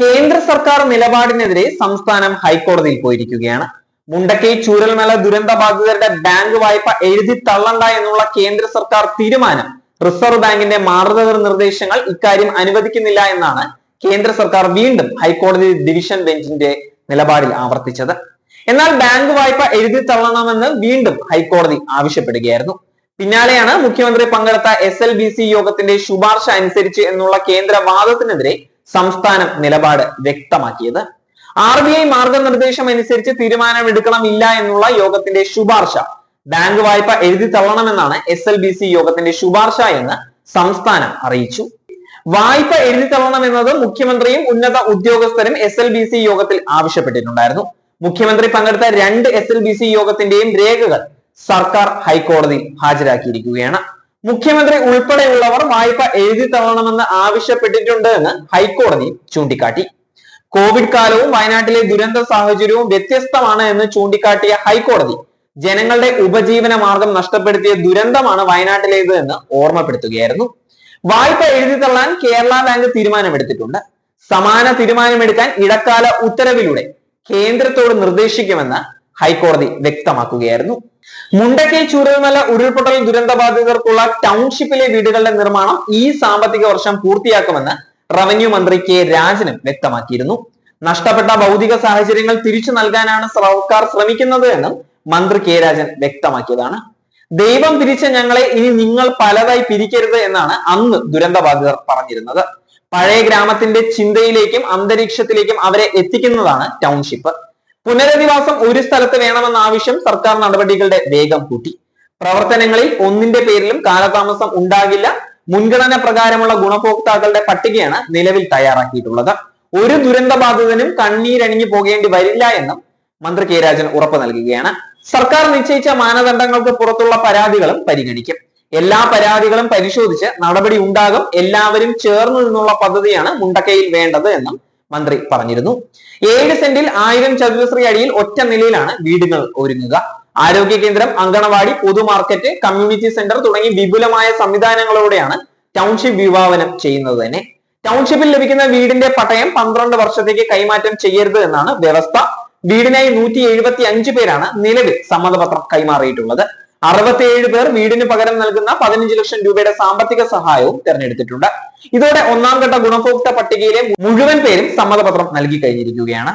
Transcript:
കേന്ദ്ര സർക്കാർ നിലപാടിനെതിരെ സംസ്ഥാനം ഹൈക്കോടതിയിൽ പോയിരിക്കുകയാണ്. മുണ്ടക്കൈ ചൂരൽമല ദുരന്ത ബാധിതരുടെ ബാങ്ക് വായ്പ എഴുതി തള്ളണ്ട എന്നുള്ള കേന്ദ്ര സർക്കാർ തീരുമാനം. റിസർവ് ബാങ്കിന്റെ മാർഗ നിർദ്ദേശങ്ങൾ ഇക്കാര്യം അനുവദിക്കുന്നില്ല എന്നാണ് കേന്ദ്ര സർക്കാർ വീണ്ടും ഹൈക്കോടതി ഡിവിഷൻ ബെഞ്ചിന്റെ നിലപാടിൽ ആവർത്തിച്ചത്. എന്നാൽ ബാങ്ക് വായ്പ എഴുതി തള്ളണമെന്ന് വീണ്ടും ഹൈക്കോടതി ആവശ്യപ്പെടുകയായിരുന്നു. പിന്നാലെയാണ് മുഖ്യമന്ത്രി പങ്കെടുത്ത എസ് യോഗത്തിന്റെ ശുപാർശ അനുസരിച്ച് എന്നുള്ള കേന്ദ്ര വാദത്തിനെതിരെ സംസ്ഥാനം നിലപാട് വ്യക്തമാക്കിയത്. ആർ ബി ഐ മാർഗനിർദ്ദേശം അനുസരിച്ച് തീരുമാനമെടുക്കണമില്ല എന്നുള്ള യോഗത്തിന്റെ ശുപാർശ. ബാങ്ക് വായ്പ എഴുതി തള്ളണമെന്നാണ് എസ് എൽ ബി സി യോഗത്തിന്റെ ശുപാർശ എന്ന് സംസ്ഥാനം അറിയിച്ചു. വായ്പ എഴുതി തള്ളണമെന്നത് മുഖ്യമന്ത്രിയും ഉന്നത ഉദ്യോഗസ്ഥരും എസ് എൽ ബി സി യോഗത്തിൽ ആവശ്യപ്പെട്ടിട്ടുണ്ടായിരുന്നു. മുഖ്യമന്ത്രി പങ്കെടുത്ത രണ്ട് എസ് എൽ ബി സി യോഗത്തിന്റെയും രേഖകൾ സർക്കാർ ഹൈക്കോടതിയിൽ ഹാജരാക്കിയിരിക്കുകയാണ്. മുഖ്യമന്ത്രി ഉൾപ്പെടെയുള്ളവർ വായ്പ എഴുതി തള്ളണമെന്ന് ആവശ്യപ്പെട്ടിട്ടുണ്ട് എന്ന് ഹൈക്കോടതി ചൂണ്ടിക്കാട്ടി. കോവിഡ് കാലവും വയനാട്ടിലെ ദുരന്ത സാഹചര്യവും വ്യത്യസ്തമാണ് എന്ന് ചൂണ്ടിക്കാട്ടിയ ഹൈക്കോടതി ജനങ്ങളുടെ ഉപജീവന മാർഗം നഷ്ടപ്പെടുത്തിയ ദുരന്തമാണ് വയനാട്ടിലേത് എന്ന് ഓർമ്മപ്പെടുത്തുകയായിരുന്നു. വായ്പ എഴുതി തള്ളാൻ കേരള ബാങ്ക് തീരുമാനമെടുത്തിട്ടുണ്ട്. സമാന തീരുമാനമെടുക്കാൻ ഇടക്കാല ഉത്തരവിലൂടെ കേന്ദ്രത്തോട് നിർദ്ദേശിക്കുമെന്ന് ഹൈക്കോടതി വ്യക്തമാക്കുകയായിരുന്നു. മുണ്ടക്കൈ ചൂരൽമല ഉരുൾപൊട്ടൽ ദുരന്തബാധിതർക്കുള്ള ടൗൺഷിപ്പിലെ വീടുകളുടെ നിർമ്മാണം ഈ സാമ്പത്തിക വർഷം പൂർത്തിയാക്കുമെന്ന് റവന്യൂ മന്ത്രി കെ രാജനും വ്യക്തമാക്കിയിരുന്നു. നഷ്ടപ്പെട്ട ഭൗതിക സാഹചര്യങ്ങൾ തിരിച്ചു നൽകാനാണ് സർക്കാർ ശ്രമിക്കുന്നത് എന്നും മന്ത്രി കെ രാജൻ വ്യക്തമാക്കിയതാണ്. ദൈവം പിരിച്ച ഞങ്ങളെ ഇനി നിങ്ങൾ പലതായി പിരിക്കരുത് എന്നാണ് അന്ന് ദുരന്തബാധിതർ പറഞ്ഞിരുന്നത്. പഴയ ഗ്രാമത്തിന്റെ ചിന്തയിലേക്കും അന്തരീക്ഷത്തിലേക്കും അവരെ എത്തിക്കുന്നതാണ് ടൗൺഷിപ്പ്. പുനരധിവാസം ഒരു സ്ഥലത്ത് വേണമെന്ന ആവശ്യം സർക്കാർ നടപടികളുടെ വേഗം കൂട്ടി. പ്രവർത്തനങ്ങളിൽ ഒന്നിന്റെ പേരിലും കാലതാമസം ഉണ്ടാകില്ല. മുൻഗണന പ്രകാരമുള്ള ഗുണഭോക്താക്കളുടെ പട്ടികയാണ് നിലവിൽ തയ്യാറാക്കിയിട്ടുള്ളത്. ഒരു ദുരന്ത ബാധിതനും കണ്ണീരണിഞ്ഞു പോകേണ്ടി വരില്ല എന്നും മന്ത്രി കെ രാജൻ ഉറപ്പ് നൽകുകയാണ്. സർക്കാർ നിശ്ചയിച്ച മാനദണ്ഡങ്ങൾക്ക് പുറത്തുള്ള പരാതികളും പരിഗണിക്കും. എല്ലാ പരാതികളും പരിശോധിച്ച് നടപടി ഉണ്ടാകും. എല്ലാവരും ചേർന്ന് നിന്നുള്ള പദ്ധതിയാണ് മുണ്ടക്കയിൽ വേണ്ടത് എന്നും മന്ത്രി പറഞ്ഞിരുന്നു. ഏഴ് സെന്റിൽ ആയിരം ചതുരശ്രീ അടിയിൽ ഒറ്റ നിലയിലാണ് വീടുകൾ ഒരുങ്ങുക. ആരോഗ്യ കേന്ദ്രം അങ്കണവാടി പൊതു മാർക്കറ്റ് കമ്മ്യൂണിറ്റി സെന്റർ തുടങ്ങി വിപുലമായ സംവിധാനങ്ങളോടെയാണ് ടൗൺഷിപ്പ് വിഭാവനം ചെയ്യുന്നത് തന്നെ. ടൗൺഷിപ്പിൽ ലഭിക്കുന്ന വീടിന്റെ പട്ടയം പന്ത്രണ്ട് വർഷത്തേക്ക് കൈമാറ്റം ചെയ്യരുത് എന്നാണ് വ്യവസ്ഥ. വീടിനായി നൂറ്റി എഴുപത്തി അഞ്ച് പേരാണ് നിലവിൽ സമ്മതപത്രം കൈമാറിയിട്ടുള്ളത്. അറുപത്തിയേഴ് പേർ വീടിന് പകരം നൽകുന്ന പതിനഞ്ച് ലക്ഷം രൂപയുടെ സാമ്പത്തിക സഹായവും തെരഞ്ഞെടുത്തിട്ടുണ്ട്. ഇതോടെ ഒന്നാം ഘട്ട ഗുണഭോക്തൃ പട്ടികയിലെ മുഴുവൻ പേരും സമ്മതപത്രം നൽകി കഴിഞ്ഞിരിക്കുകയാണ്.